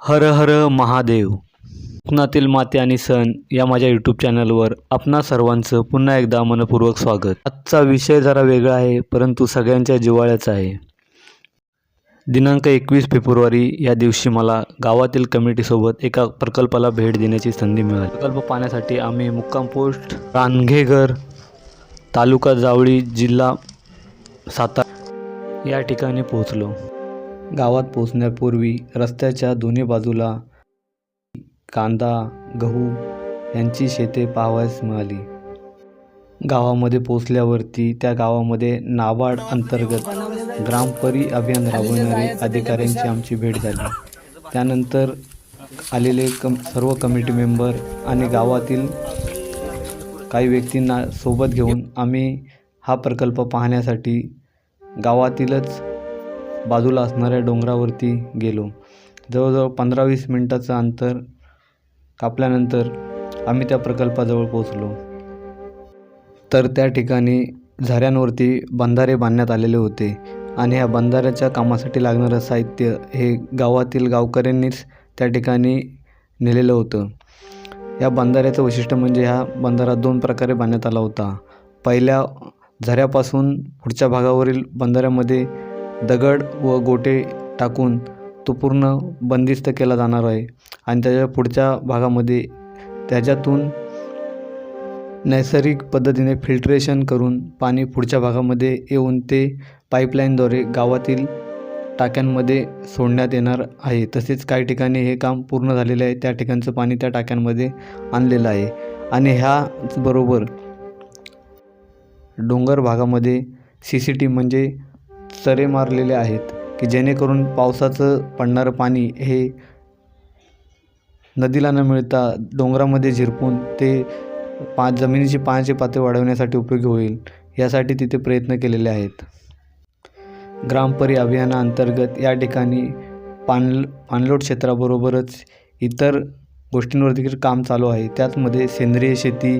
हर हर महादेव. कोकणातील माते आणि सण या माझ्या यूट्यूब चॅनलवर आपणा सर्वांचं पुन्हा एकदा मनपूर्वक स्वागत. आजचा विषय जरा वेगळा आहे परंतु सगळ्यांच्या जिव्हाळ्याचा आहे. दिनांक एकवीस फेब्रुवारी या दिवशी मला गावातील कमिटीसोबत एका प्रकल्पाला भेट देण्याची संधी मिळाली. प्रकल्प पाहण्यासाठी आम्ही मुक्काम पोस्ट रानघेघर तालुका जावळी जिल्हा सातारा या ठिकाणी पोहोचलो. गावात पोहोचण्यापूर्वी रस्त्याच्या दोन्ही बाजूला कांदा गहू यांची शेते पाहावयास मिळाली. गावामध्ये पोचल्यावरती त्या गावामध्ये नाबार्ड अंतर्गत ग्रामपरी अभियान राबवणारे अधिकाऱ्यांची आमची भेट झाली. त्यानंतर आलेले कम सर्व कमिटी मेंबर आणि गावातील काही व्यक्तींना सोबत घेऊन आम्ही हा प्रकल्प पाहण्यासाठी गावातीलच बाजूला असणाऱ्या डोंगरावरती गेलो. जवळजवळ पंधरा वीस मिनटाचं अंतर कापल्यानंतर आम्ही त्या प्रकल्पाजवळ पोचलो तर त्या ठिकाणी झऱ्यांवरती बंधारे बांधण्यात आलेले होते आणि ह्या बंधाऱ्याच्या कामासाठी लागणारं साहित्य हे गावातील गावकऱ्यांनीच त्या ठिकाणी नेलेलं होतं. या बंधाऱ्याचं वैशिष्ट्य म्हणजे हा बंधारा दोन प्रकारे बांधण्यात आला होता. पहिल्या झऱ्यापासून पुढच्या भागावरील बंधाऱ्यामध्ये दगड व गोटे टाकून तो पूर्ण बंदिस्त केला जाणार आहे. आणि त्याच्या पुढच्या भागामध्ये त्याच्यातून नैसर्गिक पद्धतीने फिल्ट्रेशन करून पाणी पुढच्या भागामध्ये येऊन ते पाईपलाईनद्वारे गावातील टाक्यांमध्ये सोडण्यात येणार आहे. तसेच काही ठिकाणी हे काम पूर्ण झालेले आहे. त्या ठिकाणचं पाणी त्या टाक्यांमध्ये आणलेलं आहे. आणि ह्याचबरोबर डोंगर भागामध्ये सी सी टी म्हणजे सरे मारलेले आहेत की जेणेकरून पावसाचं पडणारं पाणी हे नदीला न मिळता डोंगरामध्ये झिरपून ते पा जमिनीची पाण्याची पातळी वाढवण्यासाठी उपयोगी होईल यासाठी तिथे प्रयत्न केलेले आहेत. ग्रामपरी अभियानाअंतर्गत या ठिकाणी पान पाणलोट क्षेत्राबरोबरच इतर गोष्टींवर देखील काम चालू आहे. त्याचमध्ये सेंद्रिय शेती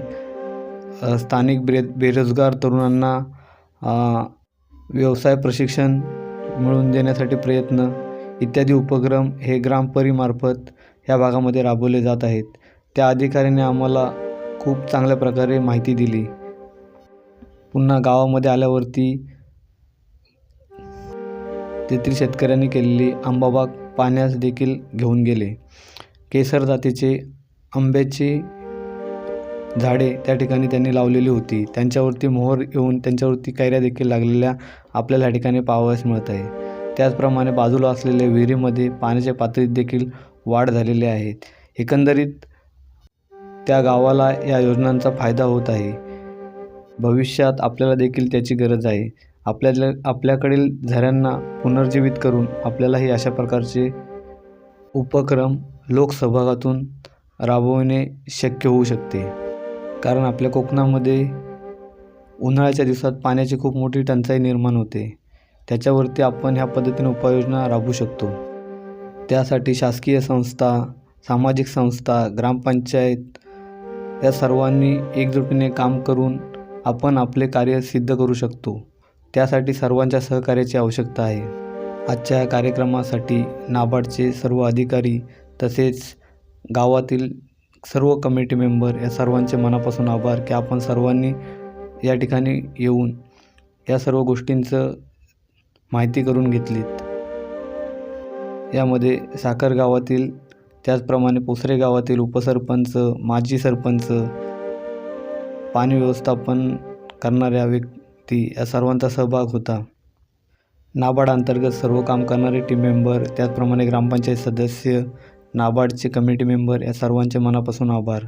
स्थानिक बेरोजगार तरुणांना व्यवसाय प्रशिक्षण मिळवून देण्यासाठी प्रयत्न इत्यादी उपक्रम हे ग्रामपरीमार्फत ह्या भागामध्ये राबवले जात आहेत. त्या अधिकाऱ्याने आम्हाला खूप चांगल्या प्रकारे माहिती दिली. पुन्हा गावामध्ये आल्यावरती तेथील शेतकऱ्यांनी केलेली आंबाबाग पाण्यास देखील घेऊन गेले. केसर जातीचे आंब्याची झाडे त्या ठिकाणी त्यांनी लावलेली होती. त्यांच्यावरती मोहर येऊन त्यांच्यावरती कैऱ्या देखील लागलेल्या आपल्याला ह्या ठिकाणी पाहावयास मिळत आहे. त्याचप्रमाणे बाजूला असलेल्या विहिरीमध्ये पाण्याच्या पातळीत देखील वाढ झालेली आहे. एकंदरीत त्या गावाला या योजनांचा फायदा होत आहे. भविष्यात आपल्याला देखील त्याची गरज आहे. आपल्याला आपल्याकडील झऱ्यांना पुनर्जीवित करून आपल्यालाही अशा प्रकारचे उपक्रम लोकसहभागातून राबवणे शक्य होऊ शकते. कारण आपल्या कोकणामध्ये उन्हाळ्याच्या दिवसात पाण्याची खूप मोठी टंचाई निर्माण होते. त्याच्यावरती आपण ह्या पद्धतीने उपाययोजना राबवू शकतो. त्यासाठी शासकीय संस्था सामाजिक संस्था ग्रामपंचायत या सर्वांनी एकजुटीने काम करून आपण आपले कार्य सिद्ध करू शकतो. त्यासाठी सर्वांच्या सहकार्याची आवश्यकता आहे. आजच्या या कार्यक्रमासाठी नाबार्डचे सर्व अधिकारी तसेच गावातील सर्व कमिटी मेंबर या सर्वांचे मनापासून आभार की आपण सर्वांनी या ठिकाणी येऊन या सर्व गोष्टींचं माहिती करून घेतलीत. यामध्ये साखर गावातील त्याचप्रमाणे पोसरे गावातील उपसरपंच माजी सरपंच पाणी व्यवस्थापन करणाऱ्या व्यक्ती या सर्वांचा सहभाग होता. नाबार्ड अंतर्गत सर्व काम करणारे टीम मेंबर त्याचप्रमाणे ग्रामपंचायत सदस्य नाबार्डचे कमिटी मेंबर या सर्वांचे मनापासून आभार.